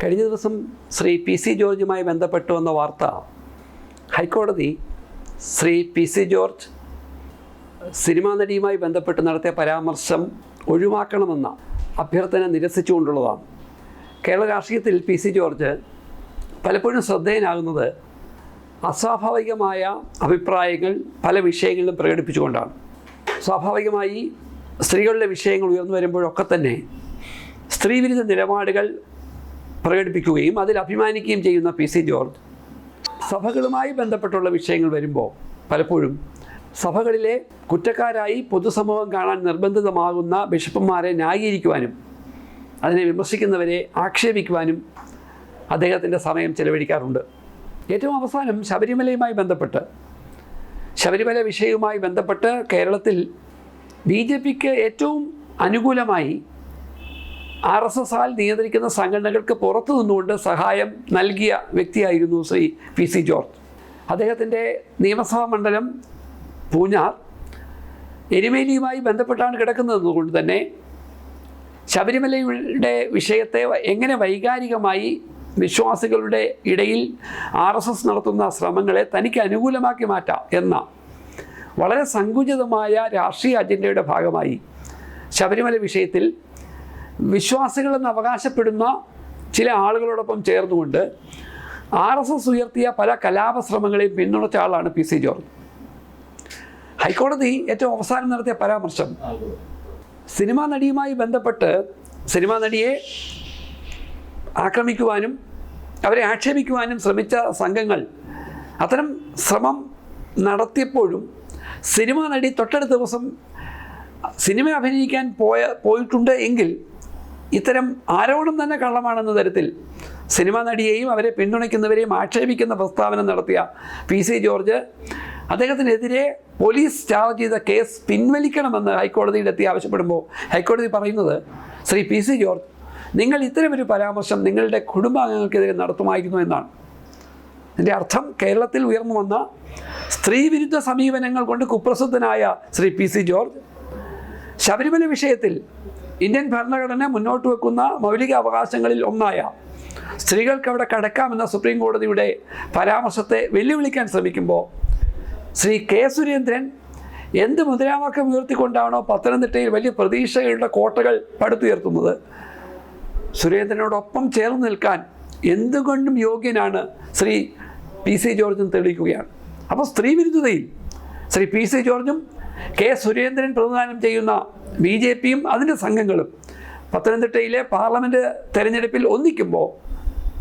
കഴിഞ്ഞ ദിവസം Shri P C ജോർജുമായി ബന്ധപ്പെട്ടു വന്ന വാർത്ത ഹൈക്കോടതി Shri P C George cinema നടിയുമായി ബന്ധപ്പെട്ട് നടത്തിയ പരാമർശം ഒഴിവാക്കണമെന്ന അഭ്യർത്ഥന നിരസിച്ചുകൊണ്ടുള്ളതാണ്. കേരള രാഷ്ട്രീയത്തിൽ പി സി ജോർജ് പലപ്പോഴും ശ്രദ്ധേയനാകുന്നത് അസ്വാഭാവികമായ അഭിപ്രായങ്ങൾ പല വിഷയങ്ങളിലും പ്രകടിപ്പിച്ചുകൊണ്ടാണ്. സ്വാഭാവികമായി സ്ത്രീകളുടെ വിഷയങ്ങൾ ഉയർന്നു വരുമ്പോഴൊക്കെ തന്നെ സ്ത്രീവിരുദ്ധ നിലപാടുകൾ പ്രകടിപ്പിക്കുകയും അതിൽ അഭിമാനിക്കുകയും ചെയ്യുന്ന പി സി ജോർജ്. സഭകളുമായി ബന്ധപ്പെട്ടുള്ള വിഷയങ്ങൾ വരുമ്പോൾ പലപ്പോഴും സഭകളിലെ കുറ്റക്കാരായി പൊതുസമൂഹം കാണാൻ നിർബന്ധിതമാകുന്ന ബിഷപ്പന്മാരെ ന്യായീകരിക്കുവാനും അതിനെ വിമർശിക്കുന്നവരെ ആക്ഷേപിക്കുവാനും അദ്ദേഹത്തിന്റെ സമയം ചെലവഴിക്കാറുണ്ട്. ഏറ്റവും അവസാനം ശബരിമലയുമായി ബന്ധപ്പെട്ട് ശബരിമല വിഷയവുമായി ബന്ധപ്പെട്ട് കേരളത്തിൽ ബി ജെ പിക്ക് ഏറ്റവും അനുകൂലമായി ആർ എസ് എസ് ആൽ നിയന്ത്രിക്കുന്ന സംഘടനകൾക്ക് പുറത്തു നിന്നുകൊണ്ട് സഹായം നൽകിയ വ്യക്തിയായിരുന്നു ശ്രീ പി സി ജോർജ്. അദ്ദേഹത്തിന്റെ നിയമസഭാ മണ്ഡലം പൂഞ്ഞാർ എരുമേലിയുമായി ബന്ധപ്പെട്ടാണ് കിടക്കുന്നത് കൊണ്ട് തന്നെ ശബരിമലയുടെ വിഷയത്തെ എങ്ങനെ വൈകാരികമായി വിശ്വാസികളുടെ ഇടയിൽ ആർ എസ് എസ് നടത്തുന്ന ശ്രമങ്ങളെ തനിക്ക് അനുകൂലമാക്കി മാറ്റാം എന്ന വളരെ സങ്കുചിതമായ രാഷ്ട്രീയ അജണ്ടയുടെ ഭാഗമായി ശബരിമല വിഷയത്തിൽ വിശ്വാസികളെന്ന് അവകാശപ്പെടുന്ന ചില ആളുകളോടൊപ്പം ചേർന്നുകൊണ്ട് ആർ എസ് എസ് ഉയർത്തിയ പല കലാപശ്രമങ്ങളെയും പിന്തുണച്ച ആളാണ് പി സി ജോർജ്. ഹൈക്കോടതി ഏറ്റവും അവസാനം നടത്തിയ പരാമർശം സിനിമാ നടിയുമായി ബന്ധപ്പെട്ട് സിനിമാ നടിയെ ആക്രമിക്കുവാനും അവരെ ആക്ഷേപിക്കുവാനും ശ്രമിച്ച സംഘങ്ങൾ അത്തരം ശ്രമം നടത്തിയപ്പോഴും സിനിമാ നടി തൊട്ടടുത്ത ദിവസം സിനിമ അഭിനയിക്കാൻ പോയ പോയിട്ടുണ്ട് എങ്കിൽ ഇത്തരം ആരോപണം തന്നെ കള്ളമാണെന്ന തരത്തിൽ സിനിമാ നടിയെയും അവരെ പിന്തുണയ്ക്കുന്നവരെയും ആക്ഷേപിക്കുന്ന പ്രസ്താവന നടത്തിയ പി സി ജോർജ് അദ്ദേഹത്തിനെതിരെ പോലീസ് ചാർജ് ചെയ്ത കേസ് പിൻവലിക്കണമെന്ന് ഹൈക്കോടതിയിലെത്തി ആവശ്യപ്പെടുമ്പോൾ ഹൈക്കോടതി പറയുന്നത് ശ്രീ പി സി ജോർജ് നിങ്ങൾ ഇത്തരമൊരു പരാമർശം നിങ്ങളുടെ കുടുംബാംഗങ്ങൾക്കെതിരെ നടത്തുമായിരുന്നു എന്നാണ്. ഇതിന്റെ അർത്ഥം കേരളത്തിൽ ഉയർന്നു വന്ന സ്ത്രീവിരുദ്ധ സമീപനങ്ങൾ കൊണ്ട് കുപ്രസിദ്ധനായ Shri P C George Sabarimala വിഷയത്തിൽ ഇന്ത്യൻ ഭരണഘടന മുന്നോട്ട് വെക്കുന്ന മൗലിക അവകാശങ്ങളിൽ ഒന്നായ സ്ത്രീകൾക്ക് അവിടെ കടക്കാമെന്ന സുപ്രീം കോടതിയുടെ പരാമർശത്തെ വെല്ലുവിളിക്കാൻ ശ്രമിക്കുമ്പോൾ ശ്രീ കെ സുരേന്ദ്രൻ എന്ത് മുദ്രാവാക്യം ഉയർത്തിക്കൊണ്ടാണോ പത്തനംതിട്ടയിൽ വലിയ പ്രതീക്ഷകളുടെ കോട്ടകൾ പടുത്തുയർത്തുന്നത്? സുരേന്ദ്രനോടൊപ്പം ചേർന്ന് നിൽക്കാൻ എന്തുകൊണ്ടും യോഗ്യനാണ് ശ്രീ പി സി ജോർജും തെളിയിക്കുകയാണ്. അപ്പോൾ സ്ത്രീ വിരുദ്ധതയിൽ ശ്രീ പി സി ജോർജും കെ സുരേന്ദ്രൻ പ്രതിദാനം ചെയ്യുന്ന ബി ജെ പിയും അതിന്റെ സംഘങ്ങളും പത്തനംതിട്ടയിലെ പാർലമെന്റ് തെരഞ്ഞെടുപ്പിൽ ഒന്നിക്കുമ്പോൾ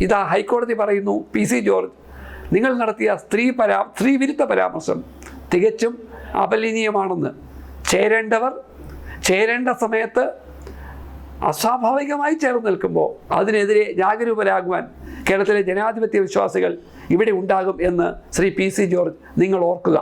ഇതാ ഹൈക്കോടതി പറയുന്നു പി സി ജോർജ് നിങ്ങൾ നടത്തിയ സ്ത്രീ പരാ സ്ത്രീവിരുദ്ധ പരാമർശം തികച്ചും അപലനീയമാണെന്ന് ചേരേണ്ടവർ ചേരേണ്ട സമയത്ത് അസ്വാഭാവികമായി ചേർന്ന് നിൽക്കുമ്പോൾ അതിനെതിരെ ജാഗരൂകരാകുവാൻ കേരളത്തിലെ ജനാധിപത്യ വിശ്വാസികൾ ഇവിടെ ഉണ്ടാകും എന്ന് ശ്രീ പി സി ജോർജ് നിങ്ങൾ ഓർക്കുക.